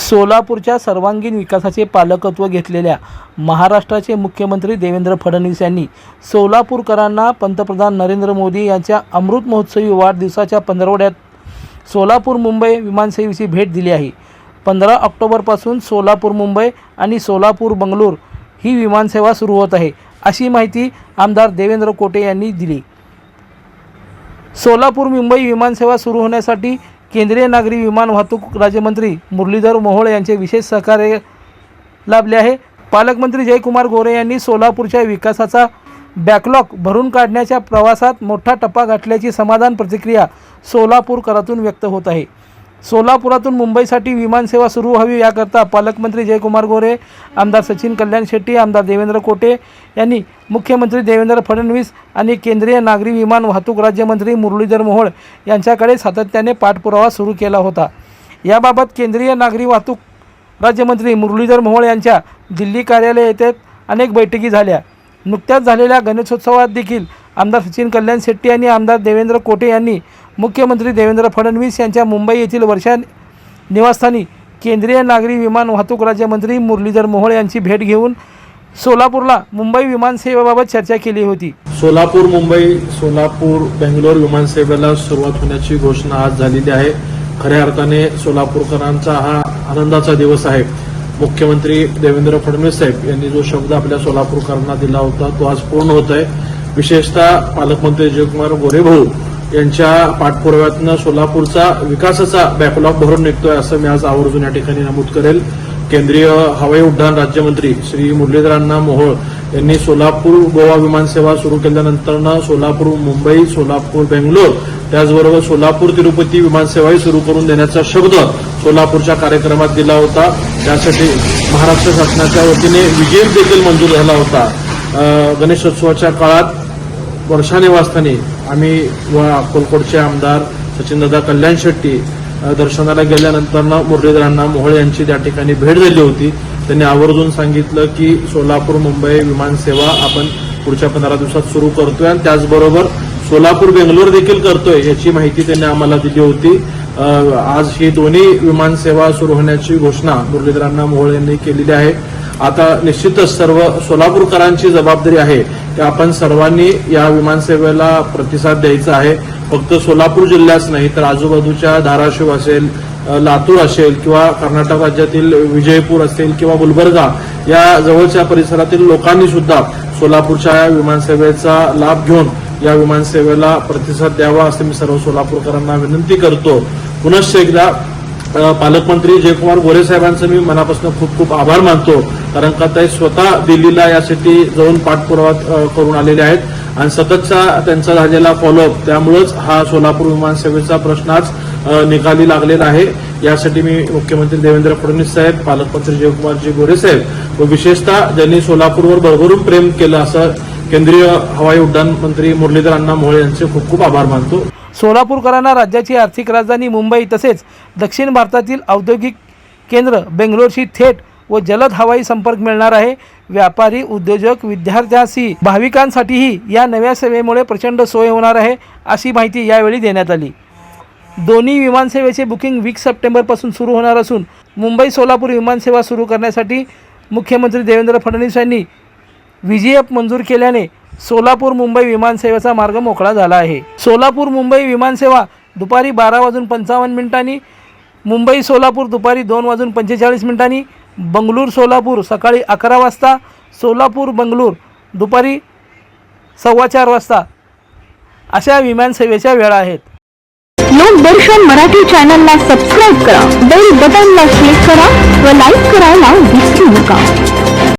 सोलापूरच्या सर्वांगीण विकासाचे पालकत्व घेतलेल्या महाराष्ट्राचे मुख्यमंत्री देवेंद्र फडणवीस यांनी सोलापूरकरांना पंतप्रधान नरेंद्र मोदी यांच्या अमृत महोत्सवी वाढदिवसाच्या पंधरवड्यात सोलापूर मुंबई विमानसेवेची भेट दिली आहे. पंधरा ऑक्टोबरपासून सोलापूर मुंबई आणि सोलापूर बंगलोर ही विमानसेवा सुरू होत आहे अशी माहिती आमदार देवेंद्र कोटे यांनी दिली. सोलापूर मुंबई विमानसेवा सुरू होण्यासाठी केंद्रीय नागरी विमान वाहतूक राज्यमंत्री मुरलीधर मोहोळ यांचे विशेष सहकार्य लाभले आहे. पालकमंत्री जयकुमार गोरे यांनी सोलापूरच्या विकासाचा बॅकलॉग भरून काढण्याच्या प्रवासात मोठा टप्पा गाठल्याची समाधान प्रतिक्रिया सोलापूरकरातून व्यक्त होत आहे. सोलापुरातून मुंबईसाठी विमानसेवा सुरू व्हावी याकरता पालकमंत्री जयकुमार गोरे आमदार सचिन कल्याण शेट्टी आमदार देवेंद्र कोटे यांनी मुख्यमंत्री देवेंद्र फडणवीस आणि केंद्रीय नागरी विमान वाहतूक राज्यमंत्री मुरलीधर मोहोळ यांच्याकडे सातत्याने पाठपुरावा सुरू केला होता. याबाबत केंद्रीय नागरी वाहतूक राज्यमंत्री मुरलीधर मोहोळ यांच्या दिल्ली कार्यालय येथे अनेक बैठकी झाल्या. नुकत्याच झालेल्या गणेशोत्सवात देखील आमदार सचिन कल्याण शेट्टी आणि आमदार देवेंद्र कोटे यांनी मुख्यमंत्री देवेंद्र फडणवीस यांच्या मुंबई येथील वर्षा निवासस्थानी केंद्रीय नागरी विमान वाहतूक राज्यमंत्री मुरलीधर मोहोळ यांची भेट घेऊन सोलापूरला मुंबई विमानसेवेबाबत चर्चा केली होती. सोलापूर मुंबई सोलापूर बेंगलोर विमानसेवेला सुरुवात होण्याची घोषणा आज झालेली आहे. खऱ्या अर्थाने सोलापूरकरांचा हा आनंदाचा दिवस आहे. मुख्यमंत्री देवेंद्र फडणवीस साहेब यांनी जो शब्द आपल्या सोलापूरकरांना दिला होता तो आज पूर्ण होत आहे विशेषतः पालकमंत्री जयकुमार गोरे भाऊ यांच्या पाठपुराव्यातनं सोलापूरचा विकासाचा बॅकलॉग भरून निघतोय असं मी आज आवर्जून या ठिकाणी नमूद करेल. केंद्रीय हवाई उड्डाण राज्यमंत्री श्री मुरलीधरांना मोहोळ यांनी सोलापूर गोवा विमानसेवा सुरू केल्यानंतर सोलापूर मुंबई सोलापूर बेंगलोर त्याचबरोबर सोलापूर तिरुपती विमानसेवाही सुरू करून देण्याचा शब्द सोलापूरच्या कार्यक्रमात दिला होता. त्यासाठी महाराष्ट्र शासनाच्या वतीने विजय देखील मंजूर झाला होता. गणेशोत्सवाच्या काळात वर्षा निवासस्थानी आम्ही व अक्कलकोटचे आमदार सचिनदादा कल्याण शेट्टी दर्शनाला गेल्यानंतर मुरलीधरांना मोहोळ यांची त्या ठिकाणी भेट दिली होती. त्यांनी आवर्जून सांगितलं की सोलापूर मुंबई विमानसेवा आपण पुढच्या पंधरा दिवसात सुरू करतोय आणि त्याचबरोबर सोलापूर बेंगलोर देखील करतोय याची माहिती त्यांनी आम्हाला दिली होती. आज ही दोन्ही विमानसेवा सुरू होण्याची घोषणा मुरलीधरांना मोहोळ यांनी केलेली आहे. आता निश्चितच सर्व सोलापूरकरांची जबाबदारी आहे की आपण सर्वांनी या विमानसेवेला प्रतिसाद द्यायचा आहे. फक्त सोलापूर जिल्ह्याच नाही तर आजूबाजूच्या धाराशिव असेल लातूर असेल किंवा कर्नाटक राज्यातील विजयपूर असेल किंवा गुलबर्गा या जवळच्या परिसरातील लोकांनी सुद्धा सोलापूरच्या या विमानसेवेचा लाभ घेऊन या विमानसेवेला प्रतिसाद द्यावा असं मी सर्व सोलापूरकरांना विनंती करतो. पुनश्च एकदा पालकमंत्री जयकुमार गोरे साहेबांचं मी मनापासून खूप खूप आभार मानतो कारण का ते स्वतः दिल्लीला यासाठी जाऊन पाठपुरावा करून आलेले आहेत. आणि सततचा त्यांचा झालेला फॉलोअप त्यामुळेच हा सोलापूर विमानसेवेचा प्रश्न आज निकाली लागलेला आहे. यासाठी मी मुख्यमंत्री देवेंद्र फडणवीस साहेब पालकमंत्री जयकुमारजी गोरे साहेब व विशेषतः ज्यांनी सोलापूरवर भरभरून प्रेम केलं असं केंद्रीय हवाई उड्डाण मंत्री मुरलीधर अण्णा मोहोळ यांचे खूप खूप आभार मानतो. सोलापूरकरांना राज्याची आर्थिक राजधानी मुंबई तसेच दक्षिण भारतातील औद्योगिक केंद्र बेंगलोरशी थेट व जलद हवाई संपर्क मिळणार आहे. व्यापारी उद्योजक विद्यार्थ्यांशी भाविकांसाठीही या नव्या सेवेमुळे प्रचंड सोय होणार आहे अशी माहिती यावेळी देण्यात आली. दोन्ही विमानसेवेचे बुकिंग वीक सप्टेंबरपासून सुरू होणार असून मुंबई सोलापूर विमानसेवा सुरू करण्यासाठी मुख्यमंत्री देवेंद्र फडणवीस यांनी व्हीजीएफ मंजूर केल्याने सोलापूर मुंबई विमानसेवेचा मार्ग मोकळा झाला आहे. सोलापूर मुंबई विमानसेवा दुपारी बारा वाजून पंचावन्न मिनिटांनी मुंबई सोलापूर दुपारी दोन वाजून पंचेचाळीस मिनिटांनी बंगळूर सोलापूर सकाळी अकरा वाजता सोलापूर बंगळूर दुपारी सव्वा चार वाजता. अशा विमानसेवेच्या वेळा आहेत. लोकदर्शन मराठी चॅनलला सबस्क्राईब करा बेल बटनला क्लिक करा व लाईक करायला विसरू नका.